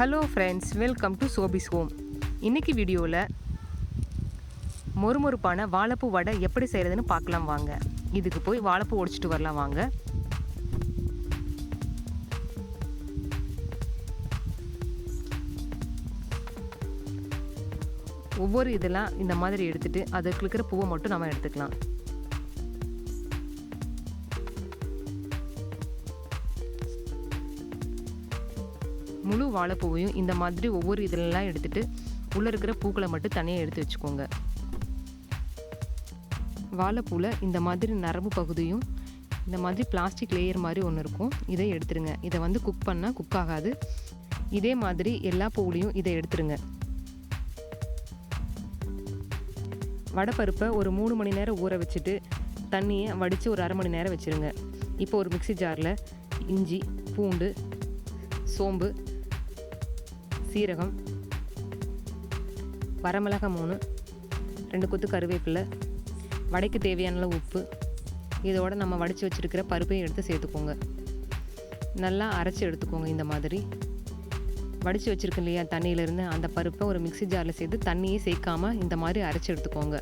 Hello friends welcome to Sophie's home இன்னைக்கு வீடியோவில் மொறுமொறுப்பான வாழைப்பூ வடை எப்படி செய்கிறதுன்னு பார்க்கலாம் வாங்க. இதுக்கு போய் வாழைப்பூ ஒடிச்சிட்டு வரலாம் வாங்க. ஒவ்வொரு இதெல்லாம் இந்த மாதிரி எடுத்துகிட்டு அதுக்கு இருக்கிற பூவை மட்டும் நம்ம எடுத்துக்கலாம். முழு வாழைப்பூவையும் இந்த மாதிரி ஒவ்வொரு இதெல்லாம் எடுத்துகிட்டு உள்ளே இருக்கிற பூக்களை மட்டும் தனியாக எடுத்து வச்சுக்கோங்க. வாழைப்பூவில் இந்த மாதிரி நரம்பு பகுதியும் இந்த மாதிரி பிளாஸ்டிக் லேயர் மாதிரி ஒன்று இருக்கும். இதை எடுத்துருங்க. இதை வந்து குக் பண்ணால் குக் ஆகாது. இதே மாதிரி எல்லா பூவுலையும் இதை எடுத்துருங்க. வடைப்பருப்பை ஒரு மூணு மணி நேரம் ஊற வச்சுட்டு தண்ணியை வடித்து ஒரு அரை மணி நேரம் வச்சுருங்க. இப்போ ஒரு மிக்சி ஜாரில் இஞ்சி பூண்டு சோம்பு சீரகம் வரமிளகாய் மூணு ரெண்டு கொத்து கருவேப்பிலை வடைக்கு தேவையான அளவு உப்பு. இதோட நம்ம வடித்து வச்சுருக்கிற பருப்பையும் எடுத்து சேர்த்துக்கோங்க. நல்லா அரைச்சி எடுத்துக்கோங்க இந்த மாதிரி. வடித்து வச்சுருக்கோம் இல்லையா தண்ணியிலேருந்து அந்த பருப்பை ஒரு மிக்சி ஜாரில் சேர்த்து தண்ணியே சேர்க்காமல் இந்த மாதிரி அரைச்சி எடுத்துக்கோங்க.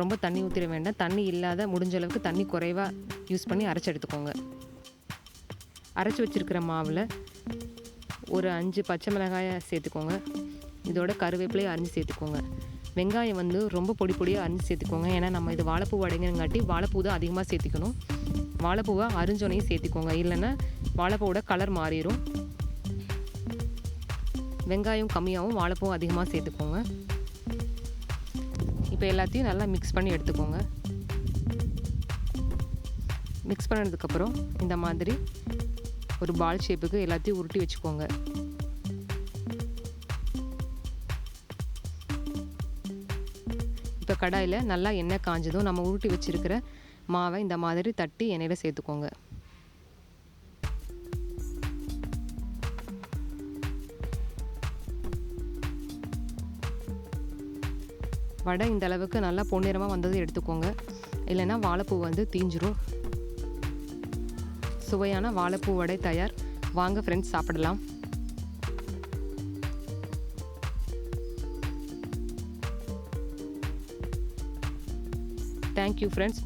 ரொம்ப தண்ணி ஊற்றிட வேண்டாம். தண்ணி இல்லாத முடிஞ்ச அளவுக்கு தண்ணி குறைவாக யூஸ் பண்ணி அரைச்சி எடுத்துக்கோங்க. அரைச்சி வச்சுருக்கிற மாவில் ஒரு அஞ்சு பச்சை மிளகாயை சேர்த்துக்கோங்க. இதோட கருவேப்பிலையை அரிஞ்சு சேர்த்துக்கோங்க. வெங்காயம் வந்து ரொம்ப பொடி பொடியாக அரிஞ்சு சேர்த்துக்கோங்க. ஏன்னா நம்ம இது வாழைப்பூ அடைங்கிறங்காட்டி வாழைப்பூ தான் அதிகமாக சேர்த்திக்கணும். வாழைப்பூவை அரிஞ்சோனையும் சேர்த்துக்கோங்க. இல்லைன்னா வாழைப்பூவோட கலர் மாறிடும். வெங்காயம் கம்மியாகவும் வாழைப்பூவும் அதிகமாக சேர்த்துக்கோங்க. இப்போ எல்லாத்தையும் நல்லா மிக்ஸ் பண்ணி எடுத்துக்கோங்க. மிக்ஸ் பண்ணதுக்கப்புறம் இந்த மாதிரி ஒரு பால் ஷேப்புக்கு எல்லாத்தையும் உருட்டி வச்சுக்கோங்க. இப்போ கடாயில் நல்லா எண்ணெய் காஞ்சதும் நம்ம உருட்டி வச்சுருக்கிற மாவை இந்த மாதிரி தட்டி எண்ணெயில் சேர்த்துக்கோங்க. வடை இந்த அளவுக்கு நல்லா பொன்னிறமாக வந்தது எடுத்துக்கோங்க. இல்லைன்னா வாழைப்பூ வந்து தீஞ்சிரும். சுவையான வாழைப்பூ வடை தயார். வாங்க ஃப்ரெண்ட்ஸ் சாப்பிடலாம். Thank you friends